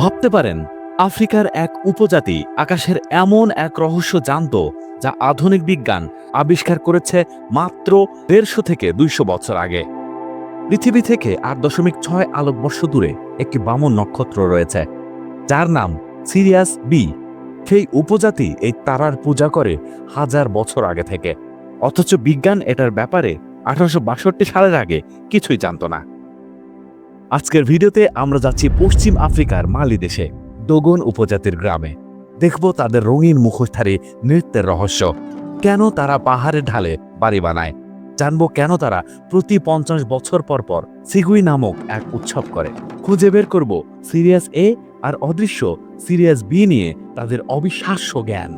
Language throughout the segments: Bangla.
ভাবতে পারেন, আফ্রিকার এক উপজাতি আকাশের এমন এক রহস্য জানত যা আধুনিক বিজ্ঞান আবিষ্কার করেছে মাত্র দেড়শো থেকে দুইশো বছর আগে। পৃথিবী থেকে আট দশমিক ছয় আলোকবর্ষ দূরে একটি বামন নক্ষত্র রয়েছে, যার নাম সিরিয়াস বি। সেই উপজাতি এই তারার পূজা করে হাজার বছর আগে থেকে। অথচ বিজ্ঞান এটার ব্যাপারে আঠারোশো বাষট্টি সালের আগে কিছুই জানত না। আজকের ভিডিওতে আমরা যাচ্ছি পশ্চিম আফ্রিকার মালি দেশে ডোগন উপজাতির গ্রামে। দেখব তাদের রঙিন মুখোশধারী নৃত্যের রহস্য। কেন তারা পাহাড়ের ঢালে বাড়ি বানায়? জানব কেন তারা প্রতি পঞ্চাশ বছর পর পর সিগুই নামক এক উৎসব করে। খুঁজে বের করব সিরিয়াস এ আর অদৃশ্য সিরিয়াস বি নিয়ে তাদের অবিশ্বাস্য জ্ঞান।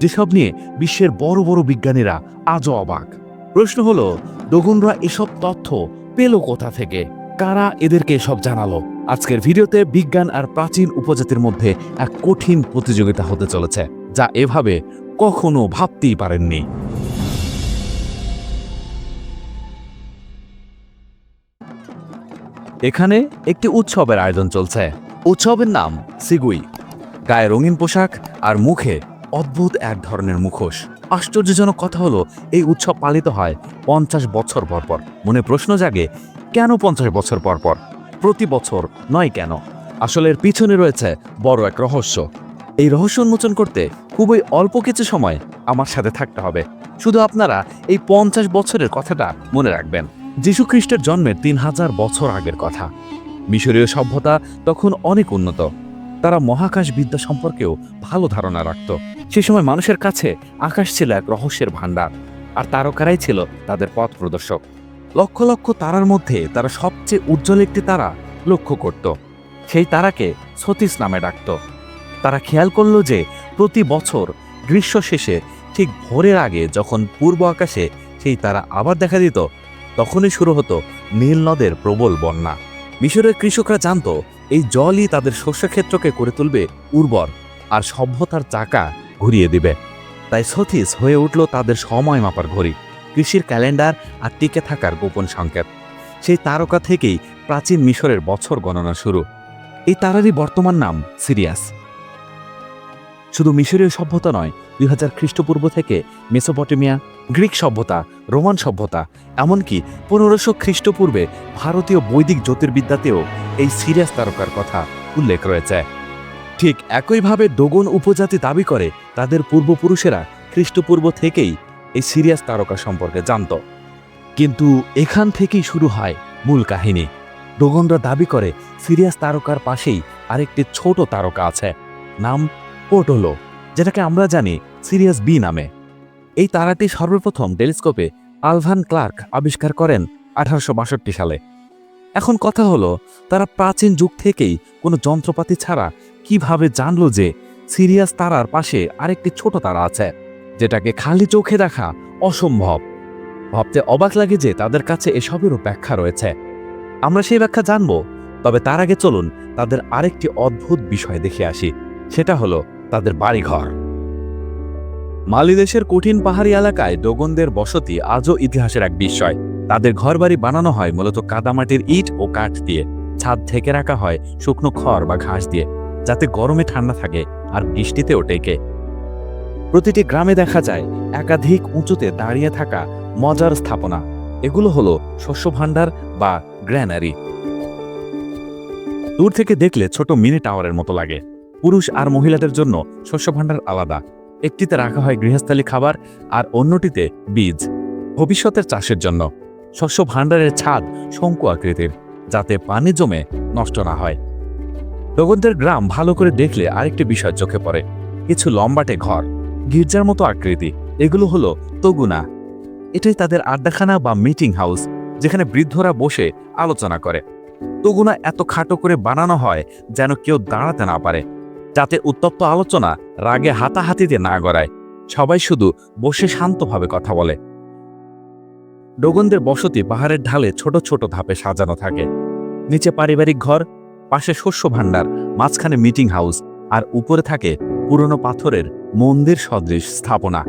যেসব নিয়ে বিশ্বের বড় বড় বিজ্ঞানীরা আজও অবাক। প্রশ্ন হলো ডোগনরা এসব তথ্য পেল কোথা থেকে? কারা এদেরকে সব জানালো? আজকের ভিডিওতে বিজ্ঞান আর প্রাচীন উপজাতির মধ্যে এক কঠিন প্রতিযোগিতা হতে চলেছে, যা এভাবে কখনো ভাবতেই পারেননি। এখানে একটি উৎসবের আয়োজন চলছে। উৎসবের নাম সিগুই। গায়ে রঙিন পোশাক আর মুখে অদ্ভুত এক ধরনের মুখোশ। আশ্চর্যজনক কথা হলো, এই উৎসব পালিত হয় পঞ্চাশ বছর পর পর। মনে প্রশ্ন জাগে কেন পঞ্চাশ বছর পর পর? প্রতি বছর নয় কেন? আসলে এর পিছনে রয়েছে বড় এক রহস্য। এই রহস্য উন্মোচন করতে খুবই অল্প কিছু সময় আমার সাথে থাকতে হবে। শুধু আপনারা এই পঞ্চাশ বছরের কথাটা মনে রাখবেন। যীশু খ্রিস্টের জন্মের তিন হাজার বছর আগের কথা। মিশরীয় সভ্যতা তখন অনেক উন্নত। তারা মহাকাশ বিদ্যা সম্পর্কেও ভালো ধারণা রাখত। সে সময় মানুষের কাছে আকাশ ছিল এক রহস্যের ভাণ্ডার, আর তারকারাই ছিল তাদের পথ প্রদর্শক। লক্ষ লক্ষ তারার মধ্যে তারা সবচেয়ে উজ্জ্বল একটি তারা লক্ষ্য করত। সেই তারাকে সতীশ নামে ডাকত। তারা খেয়াল করল যে প্রতি বছর গ্রীষ্ম শেষে ঠিক ভোরের আগে যখন পূর্ব আকাশে সেই তারা আবার দেখা দিত, তখনই শুরু হতো নীল নদের প্রবল বন্যা। মিশরের কৃষকরা জানত, এই জলই তাদের শস্যক্ষেত্রকে করে তুলবে, উর্বর আর সভ্যতার চাকা ঘুরিয়ে দিবে। তাই সতীশ হয়ে উঠল তাদের সময় মাপার ঘড়ি। কৃষির ক্যালেন্ডার আর টিকে থাকার গোপন সংকেত। সেই তারকা থেকেই প্রাচীন মিশরের বছর গণনা শুরু। এই তারারই বর্তমান নাম সিরিয়াস। শুধু মিশরীয় সভ্যতা নয়, দুই হাজার খ্রিস্টপূর্ব থেকে মেসোপটেমিয়া, গ্রিক সভ্যতা, রোমান সভ্যতা, এমনকি পনেরোশো খ্রিস্টপূর্বে ভারতীয় বৈদিক জ্যোতির্বিদ্যাতেও এই সিরিয়াস তারকার কথা উল্লেখ রয়েছে। ঠিক একইভাবে ডোগন উপজাতি দাবি করে তাদের পূর্বপুরুষেরা খ্রিস্টপূর্ব থেকেই এই সিরিয়াস তারকা সম্পর্কে জানত। কিন্তু এখান থেকেই শুরু হয় মূল কাহিনী। ডোগনরা দাবি করে, সিরিয়াস তারকার পাশেই আরেকটি ছোট তারকা আছে, নাম পোর্টোলো, যেটাকে আমরা জানি সিরিয়াস বি নামে। এই তারাটি সর্বপ্রথম টেলিস্কোপে আলভান ক্লার্ক আবিষ্কার করেন আঠারোশো বাষট্টি সালে। এখন কথা হলো, তারা প্রাচীন যুগ থেকেই কোনো যন্ত্রপাতি ছাড়া কীভাবে জানলো যে সিরিয়াস তারার পাশে আরেকটি ছোট তারা আছে? যেটাকে খালি চোখে দেখা অসম্ভব। ভাবতে অবাক লাগে যে তাদের কাছে এসবেরও ব্যাখ্যা রয়েছে। আমরা সেই ব্যাখ্যা জানব, তবে তার আগে চলুন তাদের আরেকটি অদ্ভুত বিষয় দেখে আসি, সেটা হলো তাদের বাড়িঘর। মালি দেশের কঠিন পাহাড়ি এলাকায় ডোগনদের বসতি আজও ইতিহাসের এক বিস্ময়। তাদের ঘরবাড়ি বানানো হয় মূলত কাদামাটির ইট ও কাঠ দিয়ে। ছাদ ঢেকে রাখা হয় শুকনো খড় বা ঘাস দিয়ে, যাতে গরমে ঠান্ডা থাকে আর বৃষ্টিতেও টেকে। প্রতিটি গ্রামে দেখা যায় একাধিক উঁচুতে দাঁড়িয়ে থাকা মজার স্থাপনা। এগুলো হলো শস্য ভাণ্ডার বা গ্র্যানারি। দূর থেকে দেখলে ছোট মিনি টাওয়ারের মতো লাগে। পুরুষ আর মহিলাদের জন্য শস্য ভাণ্ডার আলাদা। একটিতে রাখা হয় গৃহস্থালী খাবার আর অন্যটিতে বীজ। ভবিষ্যতের চাষের জন্য শস্য ভাণ্ডারের ছাদ শঙ্কু আকৃতির, যাতে পানি জমে নষ্ট না হয়। ডোগনদের গ্রাম ভালো করে দেখলে আরেকটি বিষয় চোখে পড়ে। কিছু লম্বাটে ঘর। গির্জার মতো আকৃতি। এগুলো হলো তগুনা। এটাই তাদের আড্ডাখানা বা মিটিং হাউস যেখানে বৃদ্ধরা বসে আলোচনা করে। তগুনা এত খাটো করে বানানো হয় যেন কেউ দাঁড়াতে না পারে। যাতে উত্তপ্ত আলোচনা রাগে হাতাহাতিতে না গড়ায়। সবাই শুধু বসে শান্তভাবে কথা বলে। ডোগনদের বসতি পাহাড়ের ঢালে ছোট ছোট ধাপে সাজানো থাকে। নিচে পারিবারিক ঘর, পাশে শস্য ভাণ্ডার, মাঝখানে মিটিং হাউস আর উপরে থাকে পুরনো পাথরের মন্দির সদৃশ স্থাপনা।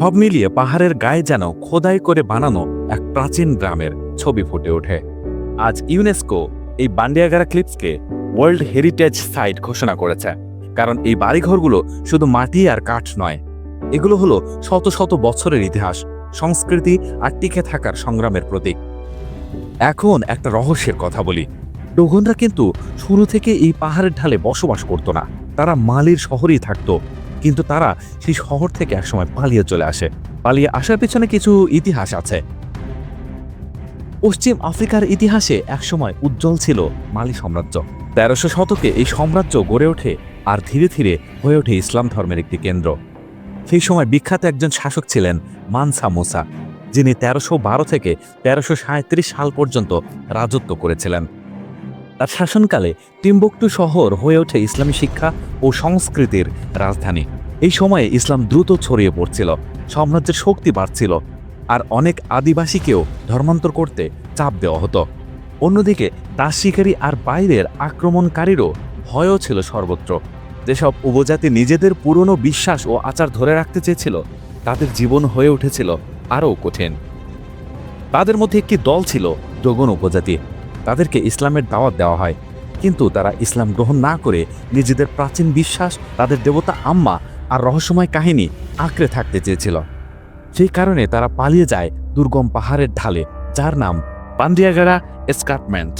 সব মিলিয়ে পাহাড়ের গায়ে যেন খোদাই করে বানানো এক প্রাচীন গ্রামের ছবি ফুটে ওঠে। আজ ইউনেস্কো এই বান্ডিয়াগারা ক্লিপসকে ওয়ার্ল্ড হেরিটেজ সাইট ঘোষণা করেছে, কারণ এই বাড়িঘরগুলো শুধু মাটি আর কাঠ নয়, এগুলো হলো শত শত বছরের ইতিহাস, সংস্কৃতি আর টিকে থাকার সংগ্রামের প্রতীক। এখন একটা রহস্যের কথা বলি। ডোগনরা কিন্তু শুরু থেকে এই পাহাড়ের ঢালে বসবাস করতো না, তারা মালির শহরেই থাকতো। কিন্তু তারা সেই শহর থেকে একসময় পালিয়ে চলে আসে। পালিয়ে আসার পেছনে কিছু ইতিহাস আছে। পশ্চিম আফ্রিকার ইতিহাসে একসময় উজ্জ্বল ছিল মালি সাম্রাজ্য। তেরোশো শতকে এই সাম্রাজ্য গড়ে ওঠে আর ধীরে ধীরে হয়ে ওঠে ইসলাম ধর্মের একটি কেন্দ্র। সেই সময় বিখ্যাত একজন শাসক ছিলেন মানসা মোসা, যিনি তেরোশো বারো থেকে তেরোশো সাঁত্রিশ সাল পর্যন্ত রাজত্ব করেছিলেন। তার শাসনকালে টিম্বুকটু শহর হয়ে ওঠে ইসলামী শিক্ষা ও সংস্কৃতির রাজধানী। এই সময়ে ইসলাম দ্রুত ছড়িয়ে পড়ছিল, সাম্রাজ্যের শক্তি বাড়ছিল আর অনেক আদিবাসীকেও ধর্মান্তর করতে চাপ দেওয়া হতো। অন্যদিকে দাস শিকারী আর বাইরের আক্রমণকারীরও ভয়ও ছিল সর্বত্র। যেসব উপজাতি নিজেদের পুরনো বিশ্বাস ও আচার ধরে রাখতে চেয়েছিল, তাদের জীবন হয়ে উঠেছিল আরও কঠিন। তাদের মধ্যে একটি দল ছিল ডোগন উপজাতি। তাদেরকে ইসলামের দাওয়াত দেওয়া হয়। কিন্তু তারা ইসলাম গ্রহণ না করে নিজেদের প্রাচীন বিশ্বাস, তাদের দেবতা আম্মা আর রহস্যময় কাহিনী আঁকড়ে থাকতে চেয়েছিল। সেই কারণে তারা পালিয়ে যায় দুর্গম পাহাড়ের ঢালে, যার নাম পান্ডিয়াগাড়া এসকার্পমেন্ট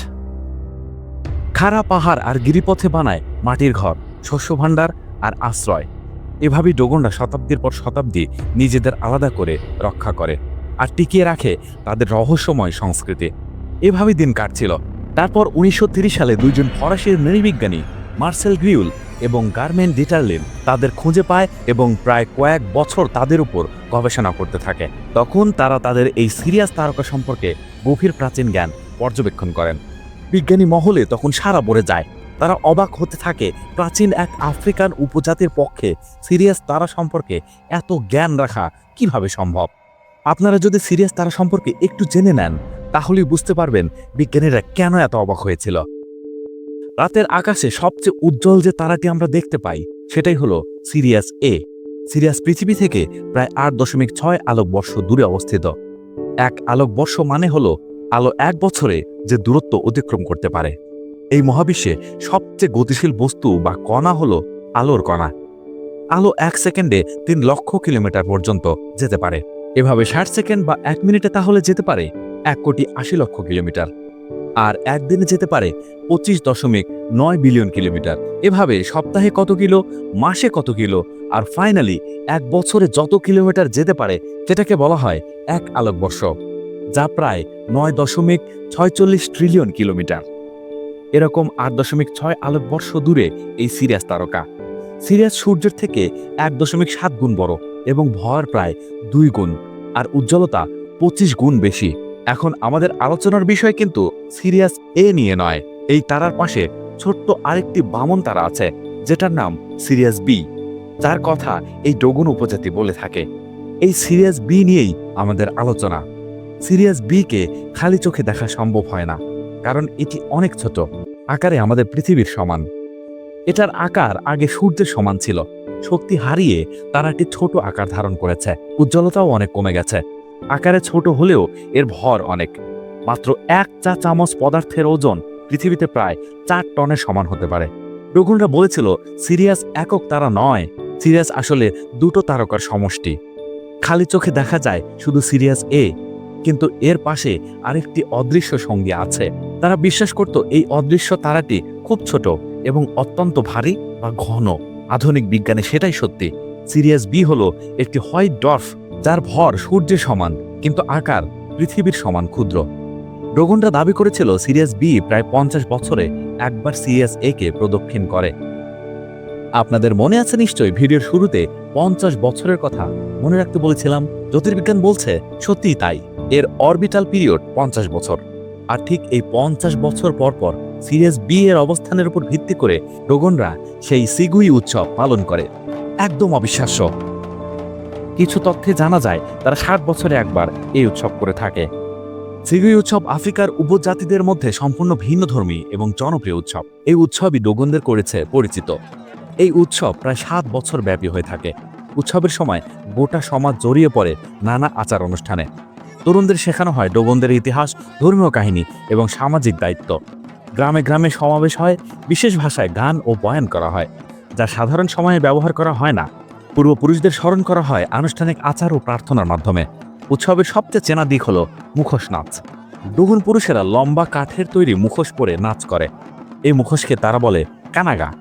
খাড়া পাহাড় আর গিরিপথে বানায় মাটির ঘর, শস্য ভাণ্ডার আর আশ্রয়। এভাবেই ডোগনরা শতাব্দীর পর শতাব্দী নিজেদের আলাদা করে রক্ষা করে আর টিকিয়ে রাখে তাদের রহস্যময় সংস্কৃতি। এভাবেই দিন কাটছিল। তারপর উনিশশো সালে দুইজন ফরাসির নৃবিজ্ঞানী, মার্সেল গ্রিউল এবং গার্মেন ডিটারলিন, তাদের খুঁজে পায় এবং প্রায় কয়েক বছর তাদের উপর গবেষণা করতে থাকে। তখন তারা তাদের এই সিরিয়াস তারকা সম্পর্কে গভীর প্রাচীন জ্ঞান পর্যবেক্ষণ করেন। বিজ্ঞানী মহলে তখন সারা ভরে যায়। তারা অবাক হতে থাকে প্রাচীন এক আফ্রিকান উপজাতির পক্ষে সিরিয়াস তারা সম্পর্কে এত জ্ঞান রাখা কীভাবে সম্ভব? আপনারা যদি সিরিয়াস তারা সম্পর্কে একটু জেনে নেন তাহলেই বুঝতে পারবেন বিজ্ঞানীরা কেন এত অবাক হয়েছিল। রাতের আকাশে সবচেয়ে উজ্জ্বল যে তারাটি আমরা দেখতে পাই, সেটাই হলো সিরিয়াস এ। সিরিয়াস পৃথিবী থেকে প্রায় আট দশমিক ছয় আলোকবর্ষ দূরে অবস্থিত। এক আলোকবর্ষ মানে হলো আলো এক বছরে যে দূরত্ব অতিক্রম করতে পারে। এই মহাবিশ্বে সবচেয়ে গতিশীল বস্তু বা কণা হলো আলোর কণা। আলো এক সেকেন্ডে তিন লক্ষ কিলোমিটার পর্যন্ত যেতে পারে। এভাবে ষাট সেকেন্ড বা এক মিনিটে তাহলে যেতে পারে এক কোটি আশি লক্ষ কিলোমিটার। আর একদিনে যেতে পারে পঁচিশ দশমিক নয় বিলিয়ন কিলোমিটার। এভাবে সপ্তাহে কত কিলো, মাসে কত কিলো, আর ফাইনালি এক বছরে যত কিলোমিটার যেতে পারে সেটাকে বলা হয় এক আলোকবর্ষ যা প্রায় নয় দশমিক ছয়চল্লিশ ট্রিলিয়ন কিলোমিটার। এরকম আট দশমিক ছয় আলোকবর্ষ দূরে এই সিরিয়াস তারকা। সিরিয়াস সূর্যের থেকে এক দশমিক সাত গুণ বড় এবং ভর প্রায় দুই গুণ, আর উজ্জ্বলতা পঁচিশ গুণ বেশি। এখন আমাদের আলোচনার বিষয় কিন্তু সিরিয়াস এ নিয়ে নয়। এই তারার পাশে ছোট্ট আরেকটি বামন তারা আছে, যেটার নাম সিরিয়াস বি। যার কথা এই ডগুন উপজাতি বলে থাকে। এই সিরিয়াস বি নিয়েই আমাদের আলোচনা। সিরিয়াস বি কে খালি চোখে দেখা সম্ভব হয় না, কারণ এটি অনেক ছোট, আকারে আমাদের পৃথিবীর সমান। এটার আকার আগে সূর্যের সমান ছিল। শক্তি হারিয়ে তারা একটি ছোট আকার ধারণ করেছে। উজ্জ্বলতাও অনেক কমে গেছে। আকারে ছোট হলেও এর ভর অনেক। মাত্র এক চা চামচ পদার্থের ওজন পৃথিবীতে প্রায় চার টনের সমান হতে পারে। রঘুনরা বলেছিল, সিরিয়াস একক তারা নয়। সিরিয়াস আসলে দুটো তারকার সমষ্টি। খালি চোখে দেখা যায় শুধু সিরিয়াস এ। কিন্তু এর পাশে আরেকটি অদৃশ্য সঙ্গী আছে। তারা বিশ্বাস করত এই অদৃশ্য তারাটি খুব ছোট এবং অত্যন্ত ভারী বা ঘন। আধুনিক বিজ্ঞানে সেটাই সত্যি। সিরিয়াস বি হলো একটি হোয়াইট ডর্ফ যার ভর সূর্যের সমান, কিন্তু আকার পৃথিবীর সমান ক্ষুদ্র। ডোগনরা দাবি করেছিল সিরিয়াস বি প্রায় পঞ্চাশ বছরে একবার সিরিয়াস এ কে প্রদক্ষিণ করে। আপনাদের মনে আছে নিশ্চয়ই ভিডিওর শুরুতে পঞ্চাশ বছরের কথা মনে রাখতে বলেছিলাম? জ্যোতির্বিজ্ঞান বলছে সত্যিই তাই। এর অরবিটাল পিরিয়ড পঞ্চাশ বছর। আর ঠিক এই পঞ্চাশ বছর পর পর সিরিয়াস বি এর অবস্থানের উপর ভিত্তি করে ডোগনরা সেই সিগুই উৎসব পালন করে। একদম অবিশ্বাস্য। কিছু তথ্যে জানা যায়, তারা ষাট বছরে একবার এই উৎসব করে থাকে। সিগুই উৎসব আফ্রিকার উপজাতিদের মধ্যে সম্পূর্ণ ভিন্ন ধর্মী এবং জনপ্রিয় উৎসব। এই উৎসবই ডোগনদের করেছে পরিচিত। এই উৎসব প্রায় সাত বছর ব্যাপী হয়ে থাকে। উৎসবের সময় গোটা সমাজ জড়িয়ে পড়ে নানা আচার অনুষ্ঠানে। তরুণদের শেখানো হয় ডোগনদের ইতিহাস, ধর্মীয় কাহিনী এবং সামাজিক দায়িত্ব। গ্রামে গ্রামে সমাবেশ হয়, বিশেষ ভাষায় গান ও বয়ান করা হয়, যা সাধারণ সময়ে ব্যবহার করা হয় না। পূর্বপুরুষদের স্মরণ করা হয় আনুষ্ঠানিক আচার ও প্রার্থনার মাধ্যমে। উৎসবের সবচেয়ে চেনা দিক হল মুখোশ নাচ। ডুগুন পুরুষেরা লম্বা কাঠের তৈরি মুখোশ পরে নাচ করে। এই মুখোশকে তারা বলে কানাগা।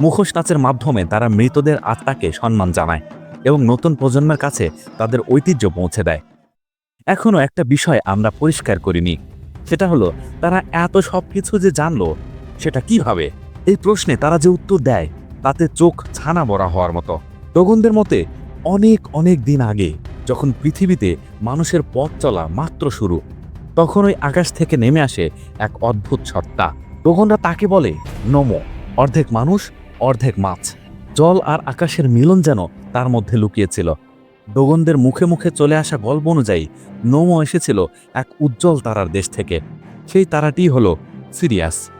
মুখোশ নাচের মাধ্যমে তারা মৃতদের আত্মাকে সম্মান জানায় এবং নতুন প্রজন্মের কাছে তাদের ঐতিহ্য পৌঁছে দেয়। এখনও একটা বিষয় আমরা পরিষ্কার করিনি। সেটা হলো, তারা এত সব কিছু যে জানলো, সেটা কীভাবে? এই প্রশ্নে তারা যে উত্তর দেয়, তাতে চোখ ছানা বড়া হওয়ার মতো। তগনদের মতে, অনেক অনেক দিন আগে যখন পৃথিবীতে মানুষের পথ চলা মাত্র শুরু, তখন ওই আকাশ থেকে নেমে আসে এক অদ্ভুত সত্তা। তগনরা তাকে বলে, নমো। অর্ধেক মানুষ, অর্ধেক মাছ। জল আর আকাশের মিলন যেন তার মধ্যে লুকিয়েছিল। ডোগনদের মুখে মুখে চলে আসা গল্প অনুযায়ী, নোমো এসেছিল এক উজ্জ্বল তারার দেশ থেকে। সেই তারাটি হল সিরিয়াস।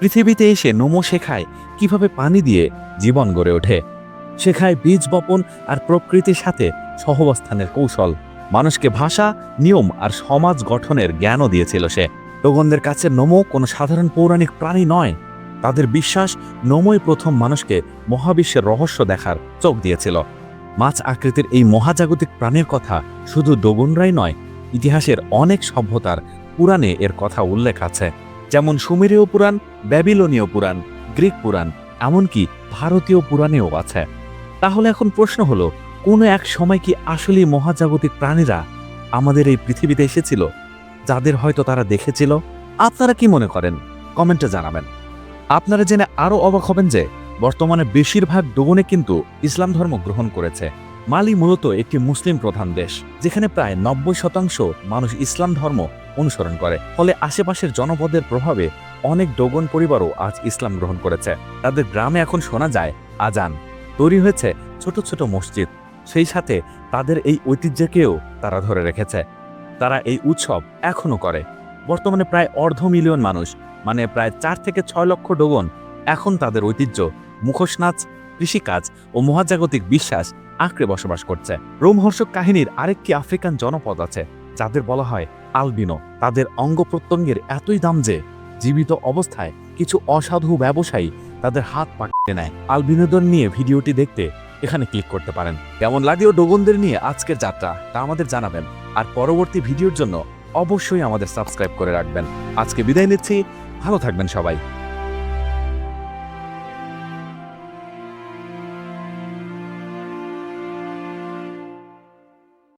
পৃথিবীতে এসে নোমো শেখায় কীভাবে পানি দিয়ে জীবন গড়ে ওঠে। শেখায় বীজ বপন আর প্রকৃতির সাথে সহবস্থানের কৌশল। মানুষকে ভাষা, নিয়ম আর সমাজ গঠনের জ্ঞানও দিয়েছিল সে। ডোগনদের কাছে নোমো কোনো সাধারণ পৌরাণিক প্রাণী নয়। তাদের বিশ্বাস নোমই প্রথম মানুষকে মহাবিশ্বের রহস্য দেখার চোখ দিয়েছিল। মাছ আকৃতির এই মহাজাগতিক প্রাণীর কথা শুধু ডোগনরাই নয়, ইতিহাসের অনেক সভ্যতার পুরাণে এর কথা উল্লেখ আছে। যেমন সুমেরীয় পুরাণ, ব্যাবিলনীয় পুরাণ, গ্রিক পুরাণ, এমনকি ভারতীয় পুরাণেও আছে। তাহলে এখন প্রশ্ন হলো, কোনো এক সময় কি আসলে মহাজাগতিক প্রাণীরা আমাদের এই পৃথিবীতে এসেছিল, যাদের হয়তো তারা দেখেছিল? আপনারা কি মনে করেন? কমেন্টে জানাবেন। আপনারা জেনে আরও অবাক হবেন যে, বর্তমানে বেশিরভাগ ডোগনে কিন্তু ইসলাম ধর্ম গ্রহণ করেছে। মালি মূলত একটি মুসলিম প্রধান দেশ, যেখানে প্রায় নব্বই শতাংশ মানুষ ইসলাম ধর্ম অনুসরণ করে। ফলে আশেপাশের জনপদের প্রভাবে অনেক ডোগন পরিবারও আজ ইসলাম গ্রহণ করেছে। তাদের গ্রামে এখন শোনা যায়, আজান। তৈরি হয়েছে ছোট ছোট মসজিদ। সেই সাথে তাদের এই ঐতিহ্যকেও তারা ধরে রেখেছে। তারা এই উৎসব এখনও করে। বর্তমানে প্রায় অর্ধ মিলিয়ন মানুষ মানে প্রায় চার থেকে ছয় লক্ষ ডোগন, এখন তাদের ঐতিহ্য, মুখোশ নাচ, কৃষিকাজ ও মহাজাগতিক বিশ্বাস আঁকড়ে বসবাস করছে। রোমহর্ষক কাহিনীর আরেকটি আফ্রিকান জনপদ আছে, যাদের বলা হয় আলবিনো। তাদের অঙ্গ প্রত্যঙ্গের এতই দাম যে, জীবিত অবস্থায় কিছু অসাধু ব্যবসায়ী তাদের হাত পাকতে নেয়। আল বিনোদন নিয়ে ভিডিওটি দেখতে এখানে ক্লিক করতে পারেন। কেমন লাগলেও ডোগনদের নিয়ে আজকের যাত্রা, তা আমাদের জানাবেন। আর পরবর্তী ভিডিওর জন্য অবশ্যই আমাদের সাবস্ক্রাইব করে রাখবেন। আজকে বিদায় নিচ্ছি। ভালো থাকবেন সবাই।